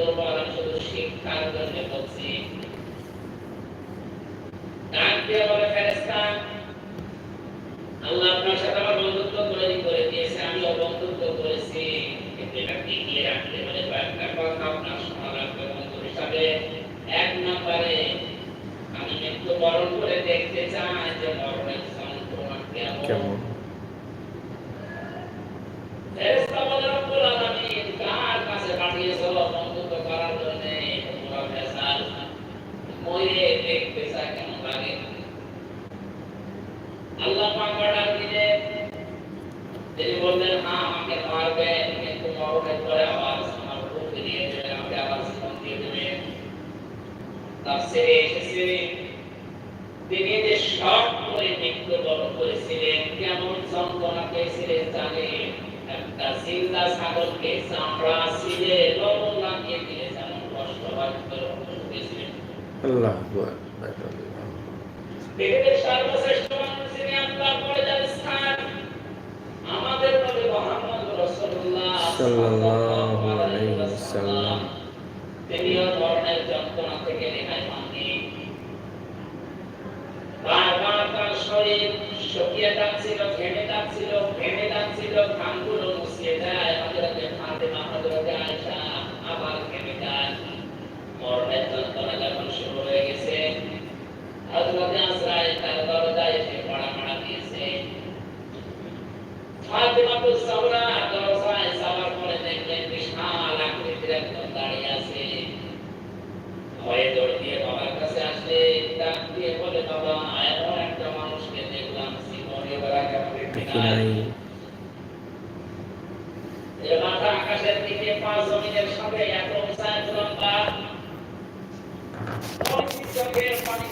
দুর্বল শুধু শিক্ষার জন্য বলছি। আল্লাহ আপনার সাথে আমার বন্ধুত্ব তৈরি করে দিয়েছে আমিও বন্ধুত্ব করেছি। কিন্তু এটা টিকিয়ে রাখতে হলে কয়েকটা কথা আপনার শোনা লাগবে বন্ধু হিসাবে এক নম্বরে আমি মৃত্যু বরণ করে দেখতে চাই যে মরণের যন্ত্রণা কেমন কেমন ফেরেশতা বলে রব্বুল আলামিন কার কাছে পাঠিয়েছো বন্ধুত্ব করার জন্য তোমরা ভেসাল মরে দেখতে লাগে। আল্লাহ পাক অর্ডার দিলেন তিনি বললেন হ্যাঁ আমাকে মারবেন কিন্তু মরণের পরে আবার আমার রূপ ফিরিয়ে দেবেন আমাকে আবার জীবন দিয়ে দেবেন তাফসিরে এসেছে। তিনি যে শখ করে মৃত্যুবরণ করেছিলেন, কেমন যন্ত্রণা পেয়েছিলেন জানেন একটা জিন্দা ছাগলকে চামড়া ছিলে লবণ লাগিয়ে দিলে যেমন কষ্ট হয় পেয়েছিলেন। আল্লাহ পৃথিবীর মরণের যন্ত্রণা থেকে রেহাই পাননি। বারবার তার শরীর শুকিয়ে যাচ্ছিল, ঘেমে যাচ্ছিল ঘেমে যাচ্ছিল ঘামগুলো ফাতেমা তো সাওরা দরজায় যাওয়ার পরে দেখলেন বিশাল আকৃতির একজন দাঁড়িয়ে আছে। ভয়ে দৌড় দিয়ে বাবার কাছে আসলে ডাক দিয়ে বলে বাবা এমন একটা মানুষকে দেখলাম জীবনে বেড়া কেমন মাথা আকাশের দিকে পা জমিনের সাথে এত উঁচা এত লম্বা ওই চোখের পানি